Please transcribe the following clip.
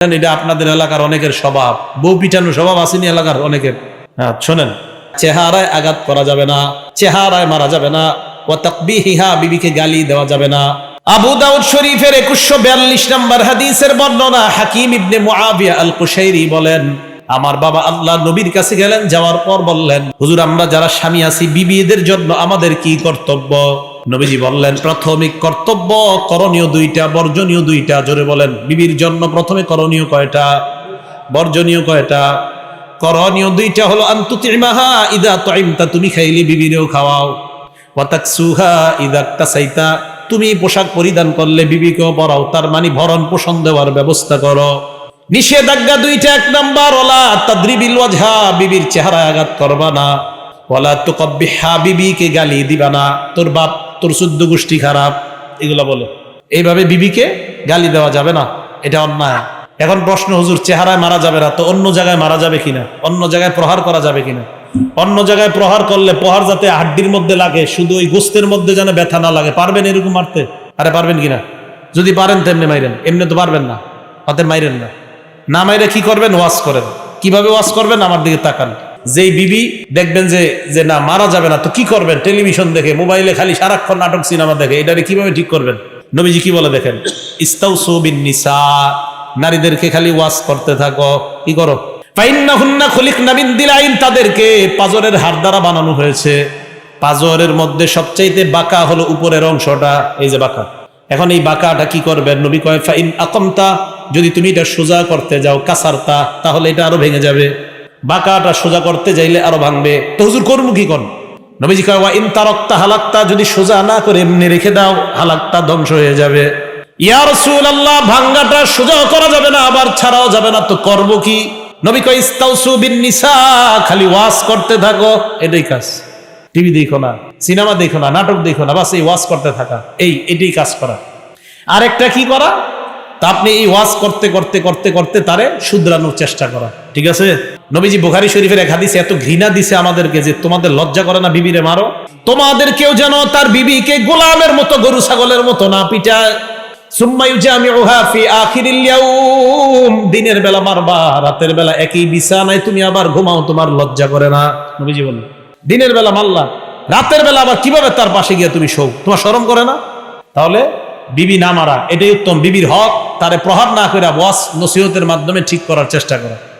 এটা আপনাদের এলাকার অনেকের স্বভাব। বউ পিটানো স্বভাব আসেনি এলাকার অনেকের? হ্যাঁ শোনেন। চেহারায় আঘাত করা যাবে না চেহারায় মারা যাবে না ও তাকবিহিহা বিবিকে গালি দেওয়া যাবে না। আবু দাউদ শরীফের একুশশো বিয়াল্লিশ নম্বর হাদিসের বর্ণনা হাকিম ইবনে মুআবিয়া আল কুশাইরি বলেন আমার বাবা আল্লাহ নবীর কাছে গেলেন যাওয়ার পর বললেন হুজুর আমরা যারা স্বামী আছি বিবিদের জন্য আমাদের কি কর্তব্য নবীজি বললেন প্রাথমিক কর্তব্য, করণীয় দুইটা, বর্জনীয় দুইটা। জোরে বলেন, বিবির জন্য প্রথমে করণীয় কয়টা? বর্জনীয় কয়টা? করণীয় দুইটা হলো আন্তুতিমাহা ইদা তাইমতা, তুমি খাইলি বিবিরেও খাওয়াও। ওয়াতাকসুহা ইদা তাসাইতা, তুমি পোশাক পরিধান করলে বিবিকেও পরাও। তার মানে ভরণ পোষণ দেওয়ার ব্যবস্থা করো। নিষেধাজ্ঞা দুইটা, এক নাম্বার, ওলা তাদ্রিবিল ওয়াজহা, বিবির চেহারা আঘাত করবা না। ওলা তো কব্বিহা বিবিকে গালি দিবা না। তোর বাপ তোর শুদ্ধ গোষ্ঠী খারাপ, এগুলো বলে। এইভাবে বিবিকে গালি দেওয়া যাবে না, এটা অন্যায়। এখন প্রশ্ন, হুজুর, চেহারায় মারা যাবে না তো অন্য জায়গায় মারা যাবে কিনা? অন্য জায়গায় প্রহার করা যাবে কিনা? অন্য জায়গায় প্রহার করলে প্রহার যাতে হাড্ডির মধ্যে লাগে, শুধু ওই গোস্তের মধ্যে যেন ব্যথা না লাগে। পারবেন এরকম মারতে? আরে পারবেন কিনা? যদি পারেন তেমনি মাইরেন, এমনি তো পারবেন না। হাতে মাইরেন না। না মাইরে কি করবেন? ওয়াশ করেন। কীভাবে ওয়াশ করবেন? আমার দিকে তাকান। যেই বিবি দেখবেন যে যে না, মারা যাবে না, তো কি করবেন? টেলিভিশন দেখে, মোবাইলে খালি সারাক্ষণ নাটক, সিনেমা দেখে এটারে কীভাবে ঠিক করবেন? নবীজি কি বলে দেখেন? ইস্তাউসু বিন নিসা নারীদেরকে খালি ওয়াশ করতে থাকো, কি করো? ফাইন্নাহুন্না খুলিকনা মিন দিলাইন, তাদেরকে পাজরের হাড় দ্বারা বানানো হয়েছে। পাজরের মধ্যে সবচাইতে বাঁকা হলো উপরের অংশটা, এই যে বাঁকা। এখন এই বাঁকাটা কি করবেন? নবী কয়, ফাইন আকমতা, যদি তুমি এটা সোজা করতে যাও, কাসারতা, তাহলে এটা আরও ভেঙে যাবে। বাঁকাটা সোজা করতে যাইলে আরও ভাঙবে। তো হুজুর করব কি কোন? নবীজি কয় ইন তারকতা হালাক্তা, যদি সোজা না করে এমনি রেখে দাও, হালাক্তা ধ্বংস হয়ে যাবে। সোজা করা যাবে না, আবার ছাড়াও যাবে না, তো করব কি? খালি করতে থাকো কাজ। টিভি দেখো না, সিনেমা দেখো না, নাটক দেখো না করতে থাকা, এই, এটাই কাজ করা। আরেকটা কি করা? তা আপনি এই ওয়াজ করতে করতে করতে করতে তারে শুধরানোর চেষ্টা করা। ঠিক আছে? নবীজি বুখারি শরীফের এক হাদিসে এত ঘৃণা দিছে আমাদেরকে যে তোমাদের লজ্জা করে না বিবিরে মারো? তোমাদের কেউ যেন তার বিবিকে গোলামের মতো, গরু ছাগলের মতো না পিটায়। দিনের বেলা মারবা, রাতের বেলা একই বিছানায় তুমি আবার ঘুমাও, তোমার লজ্জা করে না। নবীজি বললেন, দিনের বেলা মারলা, রাতের বেলা আবার কীভাবে তার পাশে গিয়ে তুমি শোও? তোমার শরম করে না? তাহলে বিবি না মারা, এটাই উত্তম। বিবির হক, তারে প্রহার না করে ওয়াস নসিহতের মাধ্যমে ঠিক করার চেষ্টা করা।